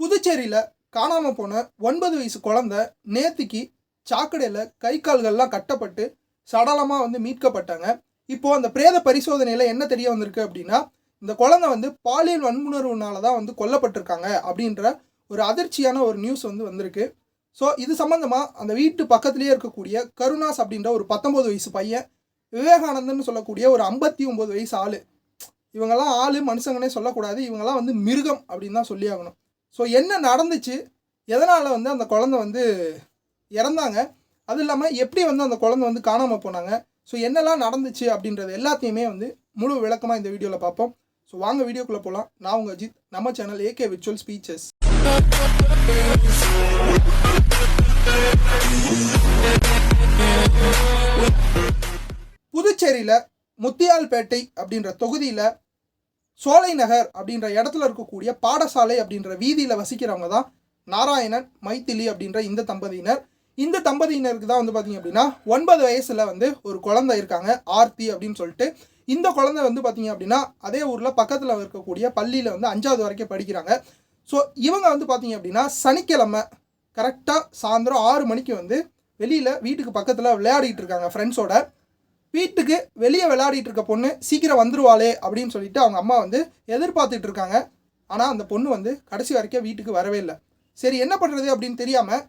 புதுச்சேரியில் காணாமல் போன ஒன்பது வயசு குழந்தை நேத்திக்கு சாக்கடையில் கை கால்கள்லாம் கட்டப்பட்டு சடலமாக வந்து மீட்கப்பட்டாங்க. இப்போ அந்த பிரேத பரிசோதனையில் என்ன தெரிய வந்திருக்கு அப்படின்னா இந்த குழந்தை வந்து பாலியல் வன்புணர்வுனால தான் வந்து கொல்லப்பட்டிருக்காங்க அப்படின்ற ஒரு அதிர்ச்சியான ஒரு நியூஸ் வந்து வந்திருக்கு. ஸோ இது சம்மந்தமாக அந்த வீட்டு பக்கத்துலேயே இருக்கக்கூடிய கருணாஸ் அப்படின்ற ஒரு பத்தொம்போது வயசு பையன் விவேகானந்தன் சொல்லக்கூடிய ஒரு ஐம்பத்தி ஒம்பது வயசு ஆள். இவங்கெல்லாம் ஆள் மனுஷங்கனே சொல்லக்கூடாது. இவங்கெல்லாம் வந்து மிருகம் அப்படின்னு தான் சொல்லி ஆகணும் ஸோ என்ன நடந்துச்சு? எதனால் வந்து அந்த குழந்தை வந்து இறந்தாங்க? அது இல்லாமல் எப்படி வந்து அந்த குழந்தை வந்து காணாமல் போனாங்க? ஸோ என்னெல்லாம் நடந்துச்சு அப்படின்றது எல்லாத்தையுமே வந்து முழு விளக்கமாக இந்த வீடியோவில் பார்ப்போம். ஸோ வாங்க வீடியோக்குள்ளே போகலாம் நான் உங்கள் அஜித். நம்ம சேனல் ஏகே விர்ச்சுவல் ஸ்பீச்சஸ் புதுச்சேரியில் முத்தியால்பேட்டை அப்படின்ற தொகுதியில் சோலை நகர் அப்படின்ற இடத்துல இருக்கக்கூடிய பாடசாலை அப்படின்ற வீதியில் வசிக்கிறவங்க தான் நாராயணன் மைத்திலி அப்படின்ற இந்த தம்பதியினர். இந்த தம்பதியினருக்கு தான் வந்து பார்த்தீங்க அப்படின்னா ஒன்பது வயசில் வந்து ஒரு குழந்தை இருக்காங்க ஆர்த்தி அப்படின்னு சொல்லிட்டு. இந்த குழந்தை வந்து பார்த்தீங்க அப்படின்னா அதே ஊரில் பக்கத்தில் இருக்கக்கூடிய பள்ளியில் வந்து அஞ்சாவது வரைக்கும் படிக்கிறாங்க. ஸோ இவங்க வந்து பார்த்தீங்க அப்படின்னா சனிக்கிழமை கரெக்டாக சாயந்தரம் ஆறு மணிக்கு வந்து வெளியில் வீட்டுக்கு பக்கத்தில் விளையாடிட்டு இருக்காங்க ஃப்ரெண்ட்ஸோட வீட்டுக்கு வெளியே விளையாடிட்டு இருக்க பொண்ணு சீக்கிரம் வந்துருவாளே அப்படின்னு சொல்லிட்டு அவங்க அம்மா வந்து எதிர்பார்த்துட்டு இருக்காங்க. ஆனால் அந்த பொண்ணு வந்து கடைசி வரைக்கும் வீட்டுக்கு வரவே இல்லை. சரி என்ன பண்ணுறது அப்படின்னு தெரியாமல்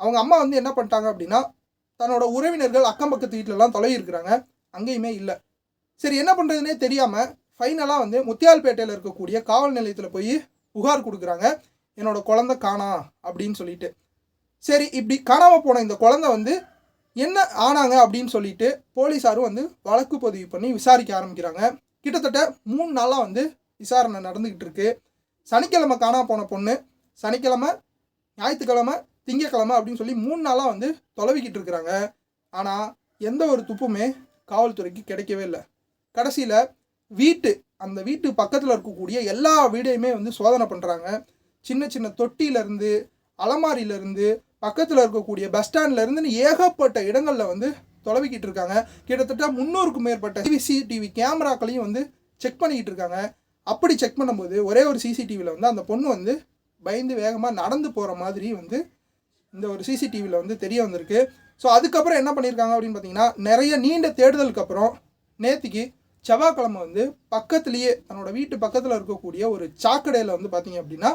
அவங்க அம்மா வந்து என்ன பண்ணிட்டாங்க அப்படின்னா தன்னோட உறவினர்கள் அக்கம் பக்கத்து வீட்டிலலாம் தொலைவி இருக்கிறாங்க. அங்கேயுமே இல்லை. சரி என்ன பண்ணுறதுனே தெரியாமல் ஃபைனலாக வந்து முத்தியால்பேட்டையில் இருக்கக்கூடிய காவல் நிலையத்தில் போய் புகார் கொடுக்குறாங்க. என்னோடய குழந்த காணா அப்படின்னு சொல்லிட்டு. சரி இப்படி காணாமல் போன இந்த குழந்தை வந்து என்ன ஆனாங்க அப்படின்னு சொல்லிட்டு போலீஸாரும் வந்து வழக்கு பதிவு பண்ணி விசாரிக்க ஆரம்பிக்கிறாங்க. கிட்டத்தட்ட மூணு நாளாக வந்து விசாரணை நடந்துக்கிட்டு இருக்கு. சனிக்கிழமை காணாம போன பொண்ணு சனிக்கிழமை ஞாயிற்றுக்கிழமை திங்கக்கிழமை அப்படின்னு சொல்லி மூணு நாளாக வந்து தொலைவிக்கிட்டு இருக்கிறாங்க. ஆனால் எந்த ஒரு துப்புமே காவல்துறைக்கு கிடைக்கவே இல்லை. கடைசியில் வீட்டு அந்த வீட்டு பக்கத்தில் இருக்கக்கூடிய எல்லா வீடையுமே வந்து சோதனை பண்ணுறாங்க சின்ன சின்ன தொட்டியிலேருந்து அலமாரியிலேருந்து பக்கத்தில் இருக்கக்கூடிய பஸ் ஸ்டாண்ட்லேருந்து ஏகப்பட்ட இடங்களில் வந்து தொலைவிக்கிட்டு இருக்காங்க. கிட்டத்தட்ட முந்நூறுக்கும் மேற்பட்ட சிசிடிவி கேமராக்களையும் வந்து செக் பண்ணிக்கிட்டு இருக்காங்க. அப்படி செக் பண்ணும்போது ஒரே ஒரு சிசிடிவியில் வந்து அந்த பொண்ணு வந்து பயந்து வேகமாக நடந்து போகிற மாதிரி வந்து இந்த ஒரு சிசிடிவியில் வந்து தெரிய வந்திருக்கு. ஸோ அதுக்கப்புறம் என்ன பண்ணியிருக்காங்க அப்படின்னு பார்த்தீங்கன்னா நிறைய நீண்ட தேடுதலுக்கு அப்புறம் நேத்திக்கு செவ்வாய்க்கிழமை வந்து பக்கத்துலேயே தன்னோட வீட்டு பக்கத்தில் இருக்கக்கூடிய ஒரு சாக்கடையில் வந்து பார்த்தீங்க அப்படின்னா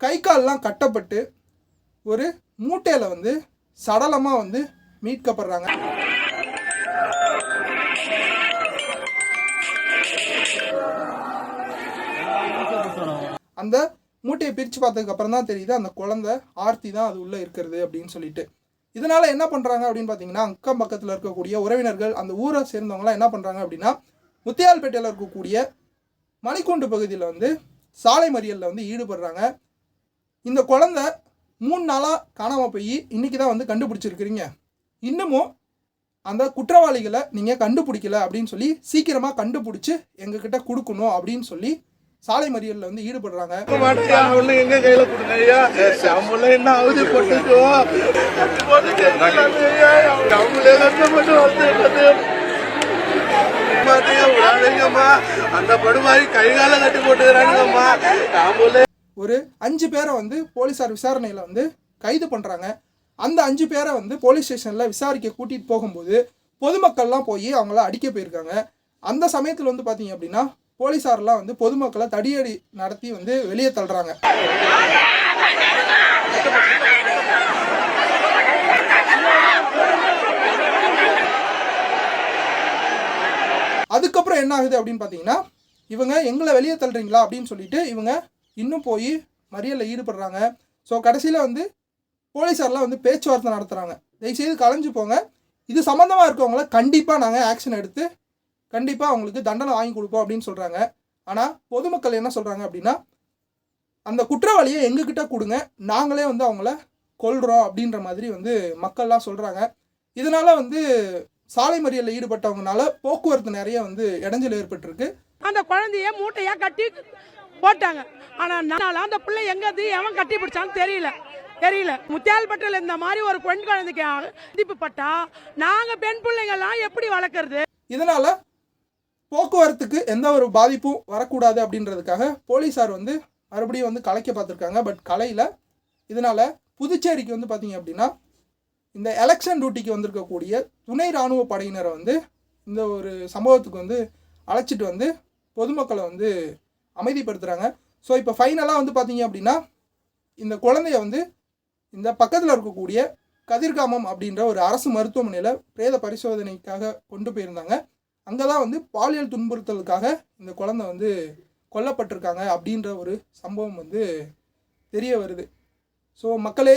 கை கால்லாம் கட்டப்பட்டு ஒரு மூட்டையில் வந்து சடலமாக வந்து மீட்கப்படுறாங்க. அந்த மூட்டையை பிரித்து பார்த்ததுக்கப்புறம் தான் தெரியுது அந்த குழந்தை ஆர்த்தி தான் அது உள்ளே இருக்கிறது அப்படின்னு சொல்லிட்டு. இதனால என்ன பண்ணுறாங்க அப்படின்னு பார்த்தீங்கன்னா அக்கம் பக்கத்தில் இருக்கக்கூடிய உறவினர்கள் அந்த ஊரை சேர்ந்தவங்களாம் என்ன பண்ணுறாங்க அப்படின்னா முத்தியால்பேட்டையில் இருக்கக்கூடிய மணிக்கூண்டு பகுதியில் வந்து சாலை மறியலில் வந்து ஈடுபடுறாங்க. இந்த குழந்தை மூணு நாளாக காணாமல் போய் இன்றைக்கி தான் வந்து கண்டுபிடிச்சிருக்கிறீங்க. இன்னமும் அந்த குற்றவாளிகளை நீங்கள் கண்டுபிடிக்கல அப்படின்னு சொல்லி சீக்கிரமாக கண்டுபிடிச்சி எங்ககிட்ட கொடுக்கணும் அப்படின்னு சொல்லி சாலை மறியலில் வந்து ஈடுபடுறாங்க. எங்க கையில கொடுங்க ஐயா என்ன ஆகுது அந்த படுவாரி கை கால கட்டி போட்டுக்கிறானுங்கம்மா. நாமளே ஒரு அஞ்சு பேரை வந்து போலீஸார் விசாரணையில் வந்து கைது பண்ணுறாங்க அந்த அஞ்சு பேரை வந்து போலீஸ் ஸ்டேஷனில் விசாரிக்க கூட்டிகிட்டு போகும்போது பொதுமக்கள்லாம் போய் அவங்கள அடிக்க போயிருக்காங்க. அந்த சமயத்தில் வந்து பார்த்தீங்க அப்படின்னா போலீஸாரெலாம் வந்து பொதுமக்களை தடியடி நடத்தி வந்து வெளியே தள்ளுறாங்க. அதுக்கப்புறம் என்ன ஆகுது அப்படின்னு பார்த்தீங்கன்னா இவங்க எங்களை வெளியே தள்ளுறீங்களா அப்படின்னு சொல்லிட்டு இவங்க இன்னும் போய் மறியலில் ஈடுபடுறாங்க. ஸோ கடைசியில் வந்து போலீஸாரெலாம் வந்து பேச்சுவார்த்தை நடத்துகிறாங்க தயவுசெய்து கலைஞ்சு போங்க. இது சம்மந்தமாக இருக்கவங்கள கண்டிப்பாக நாங்கள் ஆக்ஷன் எடுத்து கண்டிப்பாக அவங்களுக்கு தண்டனை வாங்கி கொடுப்போம் அப்படின்னு சொல்கிறாங்க ஆனால் பொதுமக்கள் என்ன சொல்கிறாங்க அப்படின்னா அந்த குற்றவாளியை எங்ககிட்ட கொடுங்க. நாங்களே வந்து அவங்கள கொள்கிறோம் அப்படின்ற மாதிரி வந்து மக்கள்லாம் சொல்கிறாங்க இதனால் வந்து சாலை மறியலில் ஈடுபட்டவங்கனால போக்குவரத்து நிறைய வந்து இடைஞ்சல் ஏற்பட்டிருக்கு. அந்த குழந்தைய மூட்டையா கட்டி போட்டாங்க. ஆனால் நான் அந்த பிள்ளை எங்கேருந்து எவன் கட்டி பிடிச்சான்னு தெரியல. தெரியல. முத்தியால்பட்டில் இந்த மாதிரி ஒரு பெண் குழந்தைக்கு மதிப்பு பட்டா. பெண் பிள்ளைங்கள்லாம் எப்படி வளர்க்குறது? இதனால் போக்குவரத்துக்கு எந்த ஒரு பாதிப்பும் வரக்கூடாது அப்படின்றதுக்காக போலீஸார் வந்து மறுபடியும் வந்து கலைக்க பார்த்துருக்காங்க. பட் கலையில் இதனால் புதுச்சேரிக்கு வந்து பார்த்தீங்க அப்படின்னா இந்த எலெக்ஷன் டியூட்டிக்கு வந்திருக்கக்கூடிய துணை இராணுவ படையினரை வந்து இந்த ஒரு சம்பவத்துக்கு வந்து அழைச்சிட்டு வந்து பொதுமக்களை வந்து அமைதிப்படுத்துகிறாங்க ஸோ இப்போ ஃபைனலாக வந்து பார்த்தீங்க அப்படின்னா இந்த குழந்தைய வந்து இந்த பக்கத்தில் இருக்கக்கூடிய கதிர்காமம் அப்படின்ற ஒரு அரசு மருத்துவமனையில் பிரேத பரிசோதனைக்காக கொண்டு போயிருந்தாங்க. அங்கே தான் வந்து பாலியல் துன்புறுத்தலுக்காக இந்த குழந்தை வந்து கொல்லப்பட்டிருக்காங்க அப்படின்ற ஒரு சம்பவம் வந்து தெரிய வருது. ஸோ மக்களே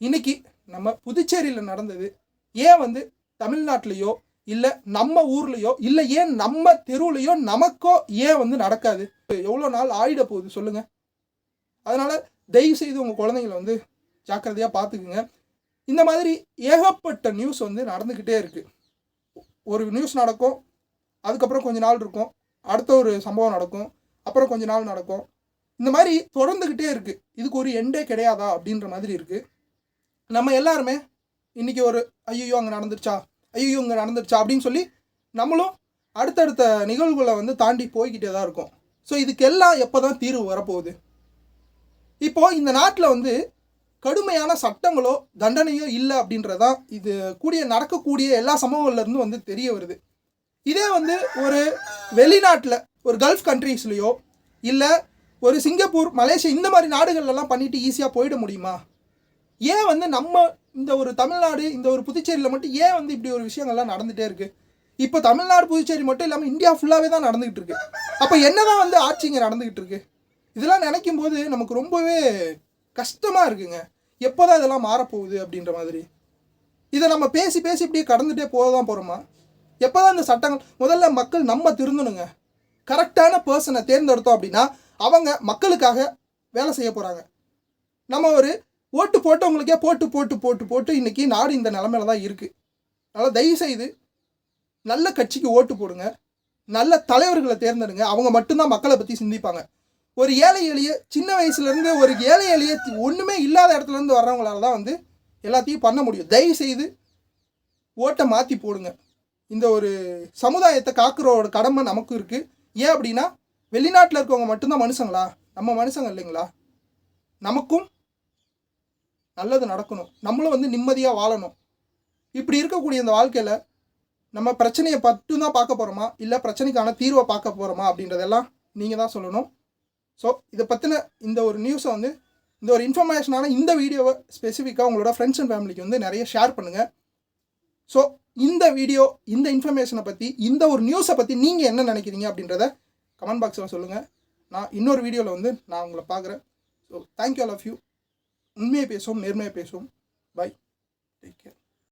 இன்னைக்கு நம்ம புதுச்சேரியில் நடந்தது ஏன் வந்து தமிழ்நாட்டிலையோ இல்லை நம்ம ஊர்லேயோ இல்லை ஏன் நம்ம தெருவுலையோ நமக்கோ ஏன் வந்து நடக்காது? எவ்வளோ நாள் ஆயிட போகுது சொல்லுங்கள் அதனால் தயவு செய்து உங்கள் குழந்தைங்கள வந்து ஜாக்கிரதையாக பார்த்துக்குங்க இந்த மாதிரி ஏகப்பட்ட நியூஸ் வந்து நடந்துக்கிட்டே இருக்குது ஒரு நியூஸ் நடக்கும் அதுக்கப்புறம் கொஞ்ச நாள் இருக்கும் அடுத்த ஒரு சம்பவம் நடக்கும் அப்புறம் கொஞ்ச நாள் நடக்கும். இந்த மாதிரி தொடர்ந்துக்கிட்டே இருக்குது இதுக்கு ஒரு எண்டே கிடையாதா அப்படின்ற மாதிரி இருக்குது நம்ம எல்லாருமே இன்றைக்கி ஒரு ஐயோ அங்கே நடந்துருச்சா? ஐயோ இங்கே நடந்துருச்சா அப்படின்னு சொல்லி நம்மளும் அடுத்தடுத்த நிகழ்வுகளை வந்து தாண்டி போய்கிட்டே தான் இருக்கும். ஸோ இதுக்கெல்லாம் எப்போ தான் தீர்வு வரப்போகுது? இப்போது இந்த நாட்டில் வந்து கடுமையான சட்டங்களோ தண்டனையோ இல்லை அப்படின்றதான் இது கூடிய நடக்கக்கூடிய எல்லா சமூகங்கள்லேருந்து வந்து தெரிய வருது. இதே வந்து ஒரு வெளிநாட்டில் ஒரு கல்ஃப் கண்ட்ரீஸ்லேயோ இல்லை ஒரு சிங்கப்பூர் மலேசியா இந்த மாதிரி நாடுகள்லாம் பண்ணிட்டு ஈஸியாக போயிட முடியுமா? ஏன் வந்து நம்ம இந்த ஒரு தமிழ்நாடு இந்த ஒரு புதுச்சேரியில் மட்டும் ஏன் வந்து இப்படி ஒரு விஷயங்கள்லாம் நடந்துகிட்டே இருக்குது இப்போ தமிழ்நாடு புதுச்சேரி மட்டும் இல்லாமல் இந்தியா ஃபுல்லாகவே தான் நடந்துக்கிட்டு இருக்கு. அப்போ என்னதான் வந்து ஆட்சி இங்கே நடந்துக்கிட்டு இருக்கு? இதெல்லாம் நினைக்கும் போது நமக்கு ரொம்பவே கஷ்டமாக இருக்குங்க. எப்போ தான் இதெல்லாம் மாறப்போகுது அப்படின்ற மாதிரி. இதை நம்ம பேசி பேசி இப்படியே கடந்துகிட்டே போக தான் போகிறோமா எப்போ தான் இந்த சட்டங்கள் முதல்ல மக்கள் நம்ம திருந்தணுங்க. கரெக்டான பர்சனை தேர்ந்தெடுத்தோம் அப்படின்னா அவங்க மக்களுக்காக வேலை செய்ய போகிறாங்க நம்ம ஒரு ஓட்டு போட்டவங்களுக்கே போட்டு போட்டு போட்டு போட்டு இன்றைக்கி நாடு இந்த நிலமையில தான் இருக்குது அதனால் தயவு செய்து நல்ல கட்சிக்கு ஓட்டு போடுங்க. நல்ல தலைவர்களை தேர்ந்தெடுங்க. அவங்க மட்டும்தான் மக்களை பற்றி சிந்திப்பாங்க. ஒரு ஏழை எளிய சின்ன வயசுலேருந்து ஒரு ஏழை எளிய ஒன்றுமே இல்லாத இடத்துலேருந்து வர்றவங்களால தான் வந்து எல்லாத்தையும் பண்ண முடியும். தயவு செய்து ஓட்டை மாற்றி போடுங்க. இந்த ஒரு சமுதாயத்தை காக்குறோட கடமை நமக்கும் இருக்குது ஏன் அப்படின்னா வெளிநாட்டில் இருக்கவங்க மட்டும்தான் மனுஷங்களா? நம்ம மனுஷங்க இல்லைங்களா? நமக்கும் நல்லது நடக்கணும். நம்மளும் வந்து நிம்மதியாக வாழணும். இப்படி இருக்கக்கூடிய இந்த வாழ்க்கையில் நம்ம பிரச்சனையை மட்டும்தான் பார்க்க போகிறோமா இல்லை பிரச்சனைக்கான தீர்வை பார்க்க போகிறோமா அப்படின்றதெல்லாம் நீங்கள் தான் சொல்லணும். ஸோ இதை பற்றின இந்த ஒரு நியூஸை வந்து இந்த ஒரு இன்ஃபர்மேஷனான இந்த வீடியோவை ஸ்பெசிஃபிக்காக உங்களோட ஃப்ரெண்ட்ஸ் அண்ட் ஃபேமிலிக்கு வந்து நிறைய ஷேர் பண்ணுங்கள் ஸோ இந்த வீடியோ இந்த இன்ஃபர்மேஷனை பற்றி இந்த ஒரு நியூஸை பற்றி நீங்கள் என்ன நினைக்கிறீங்க அப்படின்றத கமெண்ட் பாக்ஸில் சொல்லுங்கள் நான் இன்னொரு வீடியோவில் வந்து நான் உங்களை பார்க்குறேன். So thank you all of you உண்மையை பேசுவோம் நேர்மையை பேசுவோம். Bye take care